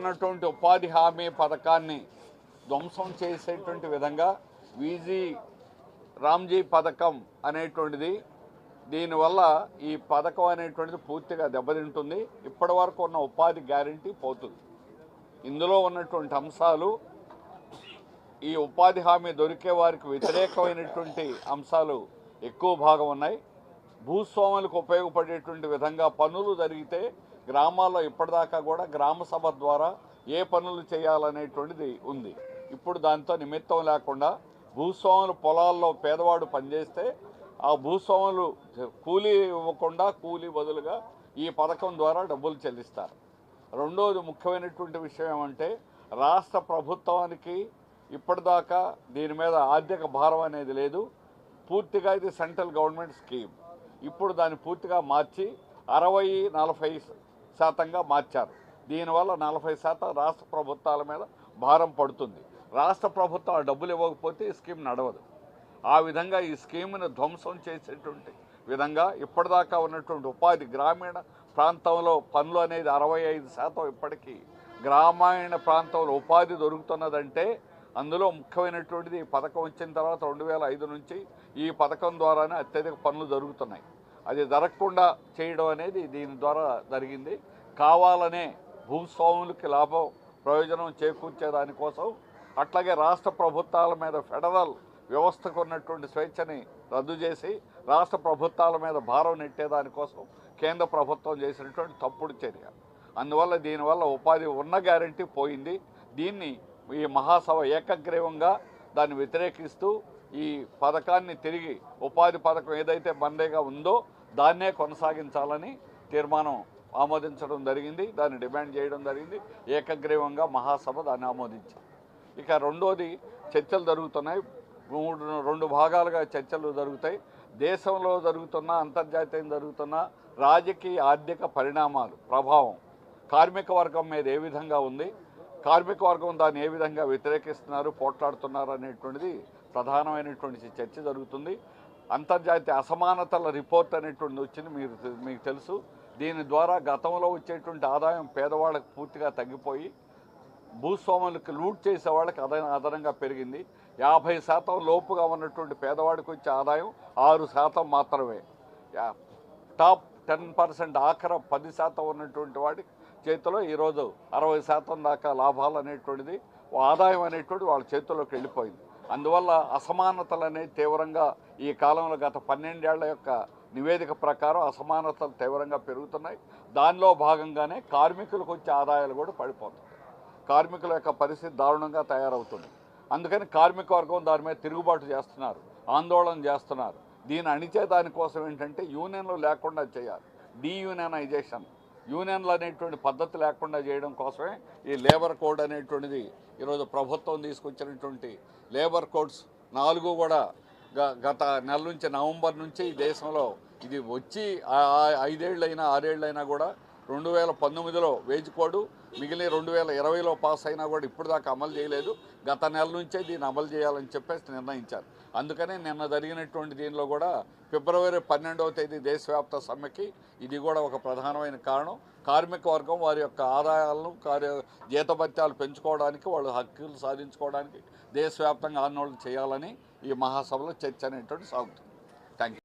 ఉన్నటువంటి ఉపాధి హామీ పథకాన్ని ధ్వంసం చేసేటువంటి విధంగా వీజీ రామ్జీ పథకం అనేటువంటిది దీనివల్ల ఈ పథకం అనేటువంటిది పూర్తిగా దెబ్బతింటుంది. ఇప్పటి వరకు ఉన్న ఉపాధి గ్యారంటీ పోతుంది. ఇందులో ఉన్నటువంటి అంశాలు ఈ ఉపాధి హామీ దొరికే వారికి వ్యతిరేకమైనటువంటి అంశాలు ఎక్కువ భాగం ఉన్నాయి. భూస్వాములకు ఉపయోగపడేటువంటి విధంగా పనులు జరిగితే గ్రామాల్లో ఇప్పటిదాకా కూడా గ్రామ సభ ద్వారా ఏ పనులు చేయాలనేటువంటిది ఉంది. ఇప్పుడు దాంతో నిమిత్తం లేకుండా భూస్వాములు పొలాల్లో పేదవాడు పనిచేస్తే ఆ భూస్వాములు కూలీ ఇవ్వకుండా కూలీ బదులుగా ఈ పథకం ద్వారా డబ్బులు చెల్లిస్తారు. రెండవది ముఖ్యమైనటువంటి విషయం ఏమంటే రాష్ట్ర ప్రభుత్వానికి ఇప్పటిదాకా దీని మీద ఆర్థిక భారం అనేది లేదు. పూర్తిగా ఇది సెంట్రల్ గవర్నమెంట్ స్కీమ్. ఇప్పుడు దాన్ని పూర్తిగా మార్చి అరవై నలభై శాతంగా మార్చారు. దీనివల్ల నలభై శాతం రాష్ట్ర ప్రభుత్వాల మీద భారం పడుతుంది. రాష్ట్ర ప్రభుత్వం డబ్బులు ఇవ్వకపోతే ఈ స్కీమ్ నడవదు. ఆ విధంగా ఈ స్కీమ్ను ధ్వంసం చేసేటువంటి విధంగా ఇప్పటిదాకా ఉన్నటువంటి ఉపాధి గ్రామీణ ప్రాంతంలో పనులు అనేది అరవై ఐదు శాతం ఇప్పటికీ గ్రామీణ ప్రాంతంలో ఉపాధి దొరుకుతున్నదంటే అందులో ముఖ్యమైనటువంటిది ఈ పథకం వచ్చిన తర్వాత రెండు వేల ఐదు నుంచి ఈ పథకం ద్వారానే అత్యధిక పనులు జరుగుతున్నాయి. అది జరగకుండా చేయడం అనేది దీని ద్వారా జరిగింది. కావాలనే భూస్వాములకి లాభం ప్రయోజనం చేకూర్చే దానికోసం అట్లాగే రాష్ట్ర ప్రభుత్వాల మీద ఫెడరల్ వ్యవస్థకు ఉన్నటువంటి స్వేచ్ఛని రద్దు చేసి రాష్ట్ర ప్రభుత్వాల మీద భారం నెట్టేదానికోసం కేంద్ర ప్రభుత్వం చేసినటువంటి తప్పుడు చర్య. అందువల్ల దీనివల్ల ఉపాధి ఉన్న గ్యారంటీ పోయింది. దీన్ని ఈ మహాసభ ఏకగ్రీవంగా దాన్ని వ్యతిరేకిస్తూ ఈ పథకాన్ని తిరిగి ఉపాధి పథకం ఏదైతే బండేగా ఉందో దాన్నే కొనసాగించాలని తీర్మానం ఆమోదించడం జరిగింది. దాన్ని డిమాండ్ చేయడం జరిగింది. ఏకగ్రీవంగా మహాసభ దాన్ని ఆమోదించింది. ఇక రెండోది చర్చలు జరుగుతున్నాయి. మూడు రెండు భాగాలుగా చర్చలు జరుగుతాయి. దేశంలో జరుగుతున్న అంతర్జాతీయం జరుగుతున్న రాజకీయ ఆర్థిక పరిణామాలు ప్రభావం కార్మిక వర్గం మీద ఏ విధంగా ఉంది? కార్మిక వర్గం దాన్ని ఏ విధంగా వ్యతిరేకిస్తున్నారు పోట్లాడుతున్నారు అనేటువంటిది ప్రధానమైనటువంటి చర్చ జరుగుతుంది. అంతర్జాతీయ అసమానతల రిపోర్ట్ అనేటువంటి వచ్చింది మీరు మీకు తెలుసు. దీని ద్వారా గతంలో వచ్చేటువంటి ఆదాయం పేదవాళ్ళకు పూర్తిగా తగ్గిపోయి భూస్వాములకు లూట్ చేసే వాళ్ళకి అదన అదనంగా పెరిగింది. యాభై శాతం లోపుగా ఉన్నటువంటి పేదవాడికి వచ్చే ఆదాయం ఆరు శాతం మాత్రమే. యా- టాప్ టెన్ పర్సెంట్ ఆఖర పది శాతం ఉన్నటువంటి వాడికి చేతిలో ఈరోజు అరవై శాతం దాకా లాభాలు అనేటువంటిది ఆదాయం అనేటువంటి వాళ్ళ చేతిలోకి వెళ్ళిపోయింది. అందువల్ల అసమానతలు అనేవి తీవ్రంగా ఈ కాలంలో గత పన్నెండేళ్ళ యొక్క నివేదిక ప్రకారం అసమానతలు తీవ్రంగా పెరుగుతున్నాయి. దానిలో భాగంగానే కార్మికులకు వచ్చే ఆదాయాలు కూడా పడిపోతుంది కార్మికుల యొక్క పరిస్థితి దారుణంగా తయారవుతుంది. అందుకని కార్మిక వర్గం దాని మీద తిరుగుబాటు చేస్తున్నారు ఆందోళన చేస్తున్నారు. దీన్ని అణిచే దానికోసం ఏంటంటే యూనియన్లు లేకుండా చేయాలి. డీయూనియనైజేషన్. యూనియన్లు అనేటువంటి పద్ధతి లేకుండా చేయడం కోసమే ఈ లేబర్ కోడ్ అనేటువంటిది ఈరోజు ప్రభుత్వం తీసుకొచ్చినటువంటి లేబర్ కోడ్స్ నాలుగు కూడా గ- గత నెల నుంచి నవంబర్ నుంచి ఈ దేశంలో ఇది వచ్చి ఐదేళ్ళైనా ఆరేళ్ళైనా కూడా రెండు వేల పంతొమ్మిదిలో వేజ్ కోడ్ మిగిలిన రెండు వేల ఇరవైలో పాస్ అయినా కూడా ఇప్పుడు దాకా అమలు చేయలేదు. గత నెల నుంచే దీన్ని అమలు చేయాలని చెప్పేసి నిర్ణయించారు. అందుకనే నిన్న జరిగినటువంటి దీనిలో కూడా ఫిబ్రవరి పన్నెండవ తేదీ దేశవ్యాప్త సమ్మెకి ఇది కూడా ఒక ప్రధానమైన కారణం. కార్మిక వర్గం వారి యొక్క ఆదాయాలను కార్య జీతభత్యాలు పెంచుకోవడానికి వాళ్ళు హక్కులు సాధించుకోవడానికి దేశవ్యాప్తంగా ఆందోళన చేయాలని ఈ మహాసభలో చర్చ అనేటువంటి సాగుతుంది. Thank you